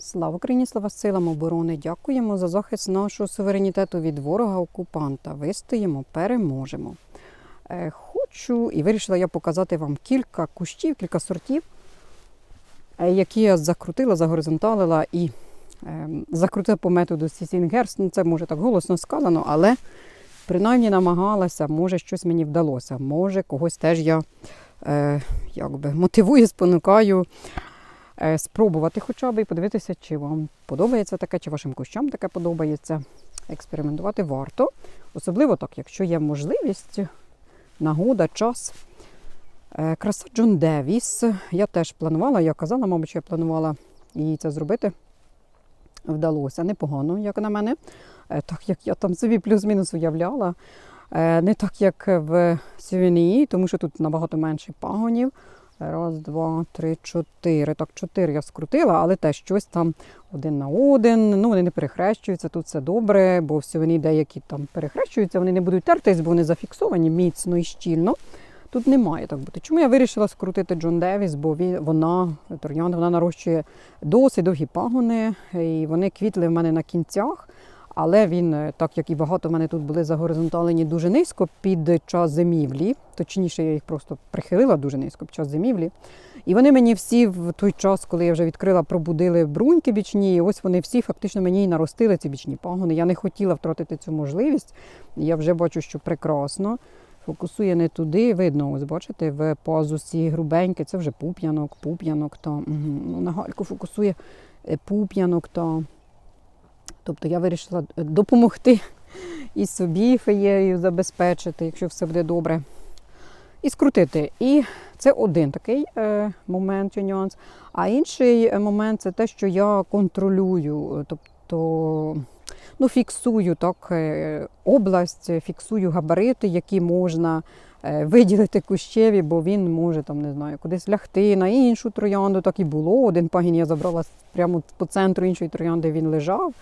Слава Україні, слава силам оборони! Дякуємо за захист нашого суверенітету від ворога-окупанта. Вистоїмо, переможемо. Е, Хочу і вирішила я показати вам кілька кущів, кілька сортів, е, які я закрутила, загоризонталила і е, закрутила по методу Сісінгерс. Ну, це може так голосно сказано, але принаймні намагалася, може щось мені вдалося. Може, когось теж я е, якби, мотивую, спонукаю спробувати хоча б і подивитися, чи вам подобається таке, чи вашим кущам таке подобається. Експериментувати варто. Особливо так, якщо є можливість, нагода, час. Е, Краса Джон Девіс. Я теж планувала, я казала, мабуть, я планувала їй це зробити. Вдалося непогано, як на мене. Е, Так як я там собі плюс-мінус уявляла. Е, Не так, як в Сювенії, тому що тут набагато менше пагонів. Раз, два, три, чотири. Так, чотири я скрутила, але теж щось там один на один. Ну, вони не перехрещуються, тут все добре, бо в сьогодні деякі там перехрещуються, вони не будуть тертись, бо вони зафіксовані міцно і щільно. Тут не має так бути. Чому я вирішила скрутити Джон Девіс, бо він, вона, троянда, вона нарощує досить довгі пагони, і вони квітли в мене на кінцях. Але він, е, так як і багато в мене тут були загоризонталені дуже низько під час зимівлі, точніше, я їх просто прихилила дуже низько під час зимівлі. І вони мені всі в той час, коли я вже відкрила, пробудили бруньки бічні. І ось вони всі фактично мені і наростили ці бічні пагони. Я не хотіла втратити цю можливість. Я вже бачу, що прекрасно. Фокусує не туди, видно, ось бачите, в пазусі грубеньке, це вже пуп'янок, пуп'янок. Та, угу. ну, на гальку фокусує е, пуп'янок. Та. Тобто я вирішила е, допомогти і собі феєю забезпечити, якщо все буде добре. І скрутити. І це один такий е, момент чи нюанс. А інший е, момент це те, що я контролюю, тобто ну, фіксую так, область, фіксую габарити, які можна виділити кущеві, бо він може там, не знаю, кудись лягти на іншу троянду. Так і було. Один пагін я забрала прямо по центру іншої троянди, він лежав.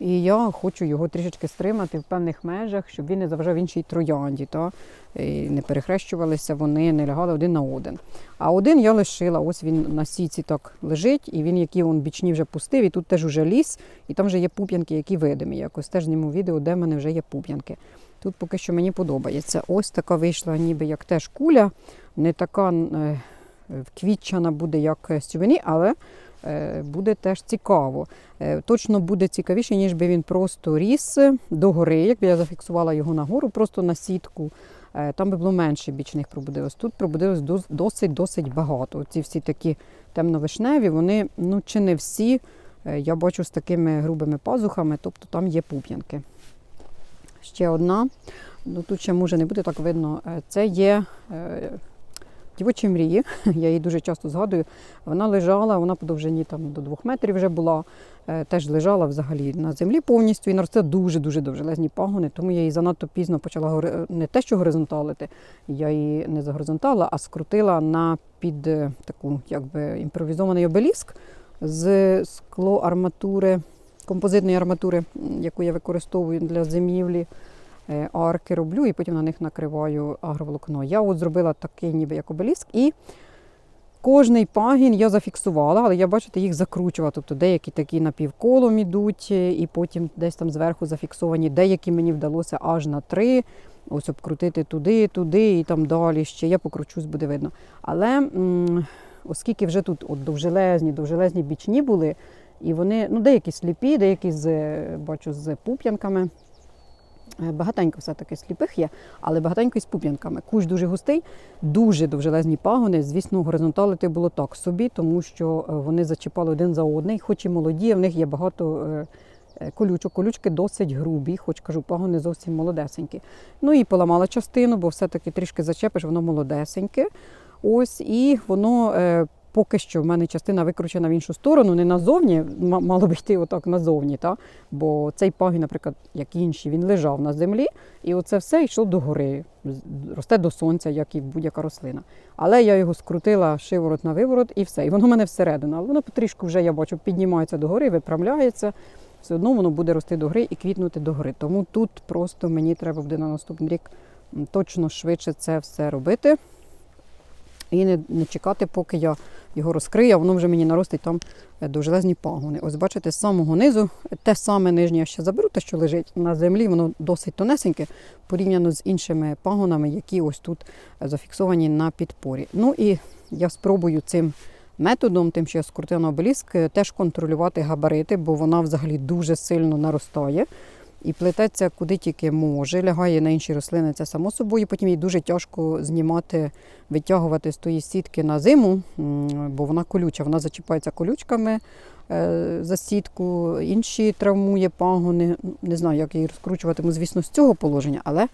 І я хочу його трішечки стримати в певних межах, щоб він не заважав іншій троянді. Та? І не перехрещувалися вони, не лягали один на один. А один я лишила, ось він на сіці так лежить, і він, які він бічні вже пустив, і тут теж вже ліс, і там вже є пуп'янки, які видимі. Якось теж зніму відео, де в мене вже є пуп'янки. Тут поки що мені подобається. Ось така вийшла, ніби як теж куля, не така е, вквітчана буде, як сювені, але е, буде теж цікаво. Е, Точно буде цікавіше, ніж би він просто ріс догори, якби я зафіксувала його нагору, просто на сітку. Е, Там би було менше бічних пробудилось. Тут пробудилось досить-досить багато. Ці всі такі темновишневі, вони ну чи не всі. е, Я бачу з такими грубими пазухами, тобто там є пуп'янки. Ще одна. Ну, тут ще може не буде так видно. Е, Це є е, дівочі мрії. Я її дуже часто згадую. Вона лежала, вона по довжині там, до двох метрів вже була. Е, Теж лежала взагалі на землі повністю і наросте дуже-дуже довжелезні пагони, тому я її занадто пізно почала гори- не те, що горизонталити, я її не загоризонтала, а скрутила на під е, таку якби імпровізований обеліск з склоарматури, композитної арматури, яку я використовую для зимівлі. Е, Арки роблю і потім на них накриваю агроволокно. Я от зробила такий ніби як обеліск, і кожний пагін я зафіксувала, але я бачите, їх закручувала. Тобто деякі такі напівколом ідуть, е, і потім десь там зверху зафіксовані, деякі мені вдалося аж на три. Ось обкрутити туди, туди і там далі ще. Я покручусь, буде видно. Але м, оскільки вже тут от довжелезні, довжелезні бічні були, і вони, ну, деякі сліпі, деякі з е, бачу з пуп'янками. Е, Багатенько все-таки сліпих є, але багатенько із пуп'янками. Кущ дуже густий, дуже довжелезні пагони. Звісно, горизонталити було так собі, тому що е, вони зачіпали один за одний, хоч і молоді, в них є багато е, колючок. Колючки досить грубі, хоч кажу, пагони зовсім молодесенькі. Ну і поламала частину, бо все-таки трішки зачепиш, воно молодесеньке. Ось, і воно поки що в мене частина викручена в іншу сторону, не назовні, мало б йти отак назовні. Та? Бо цей пагін, наприклад, як інші, він лежав на землі, і оце все йшло до гори, росте до сонця, як і будь-яка рослина. Але я його скрутила шиворот на виворот і все. І воно в мене всередину. Але воно потрішку вже, я бачу, піднімається до гори, виправляється. Все одно воно буде рости до гори і квітнути до гори. Тому тут просто мені треба буде на наступний рік точно швидше це все робити. І не, не чекати, поки я його розкриє, а воно вже мені наростить там е, довжелезні пагони. Ось бачите, з самого низу те саме нижнє я ще заберу, те, що лежить на землі, воно досить тонесеньке порівняно з іншими пагонами, які ось тут е, зафіксовані на підпорі. Ну і я спробую цим методом, тим, що я скрутила обеліск, е, теж контролювати габарити, бо вона взагалі дуже сильно наростає. І плететься куди тільки може, лягає на інші рослини, це само собою. Потім їй дуже тяжко знімати, витягувати з тої сітки на зиму, бо вона колюча. Вона зачіпається колючками е, за сітку, інші травмує пагони. Не знаю, як її розкручуватиму, звісно, з цього положення, але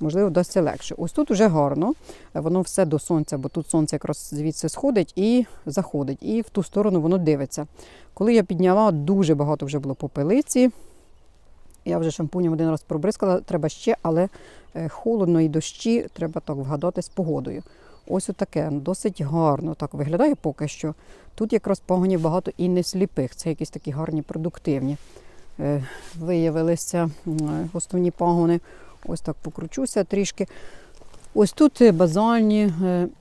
можливо вдасться легше. Ось тут вже гарно, воно все до сонця, бо тут сонце якраз звідси сходить і заходить, і в ту сторону воно дивиться. Коли я підняла, дуже багато вже було попелиці. Я вже шампунем один раз пробризкала, треба ще, але е, холодно і дощі, треба так вгадати з погодою. Ось отаке, досить гарно так виглядає поки що. Тут якраз пагонів багато і не сліпих. Це якісь такі гарні, продуктивні. Е, Виявилися основні пагони. Ось так покручуся трішки. Ось тут е, базальні.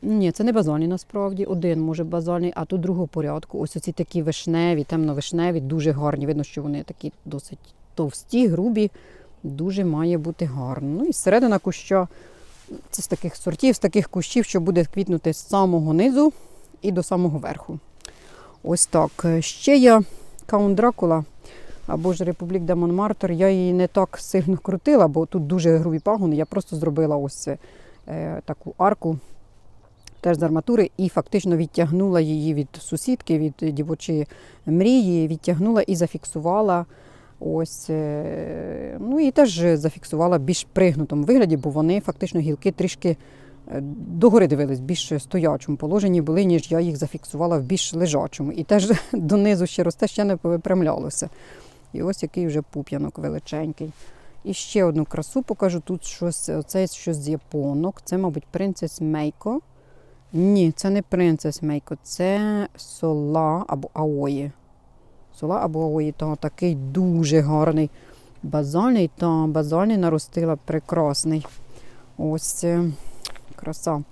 Ні, це не базальні насправді. Один може базальний, а тут другого порядку. Ось оці такі вишневі, темно-вишневі, дуже гарні. Видно, що вони такі досить товсті, грубі, дуже має бути гарно. Ну і середина куща це з таких сортів, з таких кущів, що буде квітнути з самого низу і до самого верху. Ось так. Ще я Каун Дракула або ж Републік де Монмартр, я її не так сильно крутила, бо тут дуже грубі пагони. Я просто зробила ось е, таку арку. Теж з арматури, і фактично відтягнула її від сусідки, від дівочої мрії, відтягнула і зафіксувала Ось, е, ну і теж зафіксувала більш пригнутому вигляді, бо вони фактично гілки трішки е, догори дивились, більш стоячому положенні були, ніж я їх зафіксувала в більш лежачому. І теж донизу ще росте, ще не повипрямлялося. І ось який вже пуп'янок величенький. І ще одну красу покажу. Тут щось, оце щось з японок. Це, мабуть, принцес Мейко. Ні, це не принцес Мейко, це сола або аої. Сола або аої, та такий дуже гарний. Базальний, та базальний наростила прекрасний. Ось е, краса.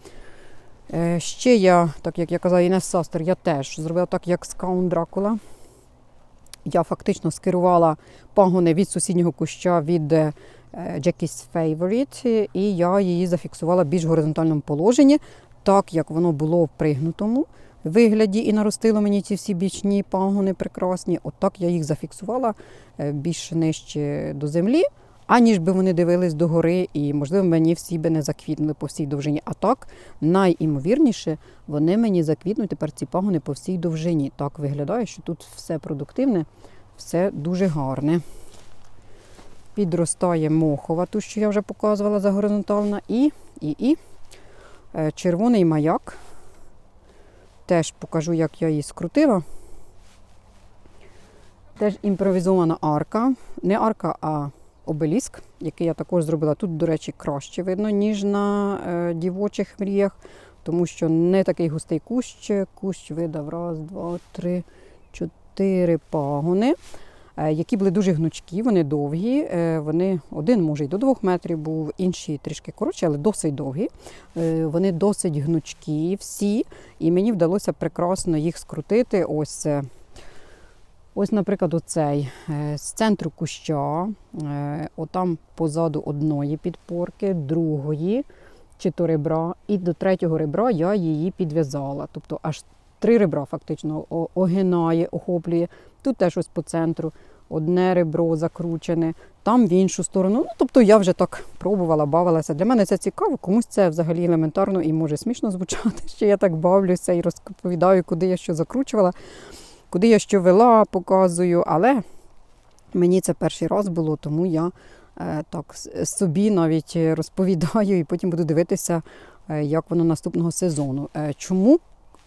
Е, ще я, так як я казала, Інес Састер, я теж зробила так, як Скаун Дракула. Я фактично скерувала пагони від сусіднього куща від е, Jackie's Favorite, і я її зафіксувала в більш горизонтальному положенні, так як воно було в пригнутому вигляді і наростило мені ці всі бічні пагони прекрасні. Отак я їх зафіксувала е, більш нижче до землі, аніж би вони дивились догори, і, можливо, мені всі би не заквітнули по всій довжині. А так, найімовірніше, вони мені заквітнуть тепер ці пагони по всій довжині. Так виглядає, що тут все продуктивне, все дуже гарне. Підростає мохова, ту, що я вже показувала за горизонтальна, і, і, і е, червоний маяк. Теж покажу, як я її скрутила. Теж імпровізована арка. Не арка, а обеліск, який я також зробила. Тут, до речі, краще видно, ніж на е, дівочих мріях, тому що не такий густий кущ. Кущ видав раз, два, три, чотири пагони, які були дуже гнучкі, вони довгі. Е, вони один, може, й до двох метрів був, інший трішки коротші, але досить довгі. Е, вони досить гнучкі всі, і мені вдалося прекрасно їх скрутити. Ось, е, ось наприклад, оцей е, з центру куща, е, отам позаду одної підпорки, другої, чи то ребра, і до третього ребра я її підв'язала. Тобто аж три ребра фактично огинає, охоплює. Тут теж ось по центру. Одне ребро закручене, там в іншу сторону. Ну, тобто я вже так пробувала, бавилася. Для мене це цікаво, комусь це взагалі елементарно і може смішно звучати, що я так бавлюся і розповідаю, куди я що закручувала, куди я що вела, показую. Але мені це перший раз було, тому я е, так собі навіть розповідаю і потім буду дивитися, е, як воно наступного сезону. Е, чому,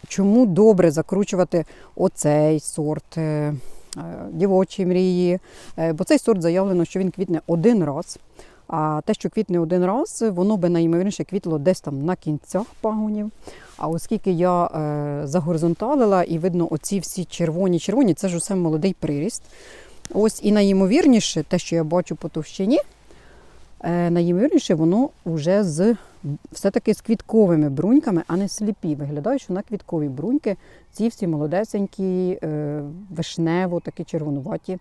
чому добре закручувати оцей сорт? е, е, Дівочі мрії, Е, бо цей сорт заявлено, що він квітне один раз. А те, що квітне один раз, воно би найімовірніше квітло десь там на кінцях пагонів. А оскільки я загоризонталила і видно оці всі червоні, червоні, це ж усе молодий приріст. Ось і найімовірніше, те, що я бачу по товщині, найімовірніше, воно вже з все-таки з квітковими бруньками, а не сліпі. Виглядає, що на квіткові бруньки ці всі молодесенькі, е, вишнево, такі червонуваті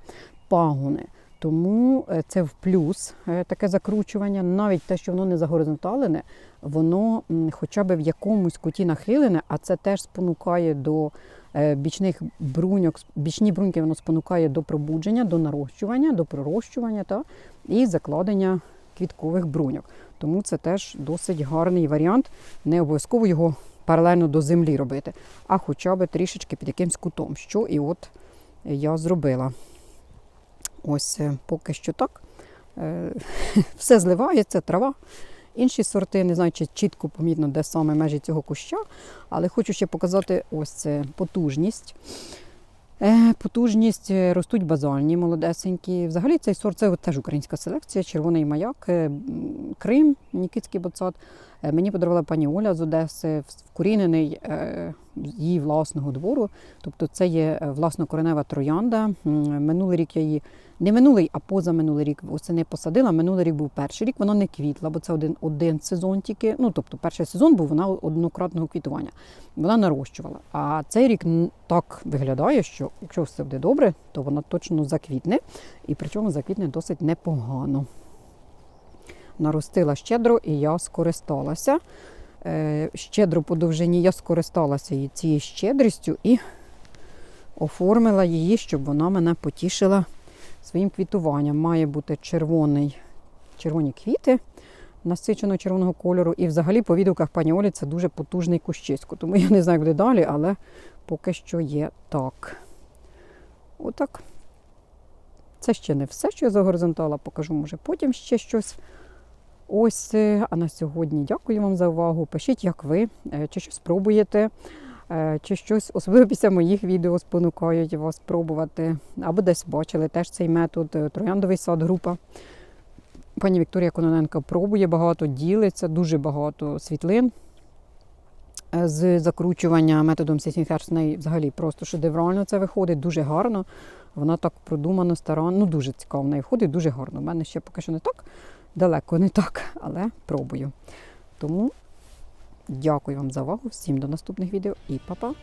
пагони. Тому е, це в плюс е, таке закручування. Навіть те, що воно не загоризонталене, воно хоча б в якомусь куті нахилене, а це теж спонукає до бічних бруньок. Бічні бруньки воно спонукає до пробудження, до нарощування, до пророщування та, і закладення квіткових бруньок. Тому це теж досить гарний варіант. Не обов'язково його паралельно до землі робити, а хоча б трішечки під якимсь кутом, що і от я зробила. Ось е, поки що так. Е, Все зливається, трава. Інші сорти, не знаю, чи чітко помітно, де саме межі цього куща, але хочу ще показати ось це потужність. Е, Потужність е, ростуть базальні, молодесенькі. Взагалі цей сорт це теж українська селекція, червоний маяк, е, Крим, Нікітський боцат. Е, Мені подарувала пані Оля з Одеси, вкорінений е, її власного двору. Тобто це є е, власнокоренева троянда. Минулий рік я її не минулий, а позаминулий рік восени посадила. Минулий рік був перший рік. Вона не квітла, бо це один, один сезон тільки. Ну тобто, перший сезон був вона однократного квітування. Вона нарощувала. А цей рік так виглядає, що якщо все буде добре, то вона точно заквітне, і причому заквітне досить непогано. Наростила щедро, і я скористалася. Е, щедро по довжині я скористалася цією щедрістю і оформила її, щоб вона мене потішила своїм квітуванням. Має бути червоний, червоні квіти насиченого червоного кольору. І взагалі по відгуках пані Олі це дуже потужний кущисько. Тому я не знаю, як буде далі, але поки що є так. Отак. Це ще не все, що я загоризонтала, покажу, може, потім ще щось. Ось, е, а на сьогодні дякую вам за увагу. Пишіть, як ви, е, чи щось пробуєте, е, чи щось, особливо після моїх відео, спонукають вас пробувати. Або десь бачили теж цей метод, трояндовий сад група. Пані Вікторія Кононенко пробує багато, ділиться, дуже багато світлин. З закручування методом Сісінхерс в неї взагалі просто шедеврально це виходить, дуже гарно. Вона так продумано, старанно, ну дуже цікаво в неї входить, дуже гарно. У мене ще поки що не так, далеко не так, але пробую. Тому дякую вам за увагу, всім до наступних відео і па-па!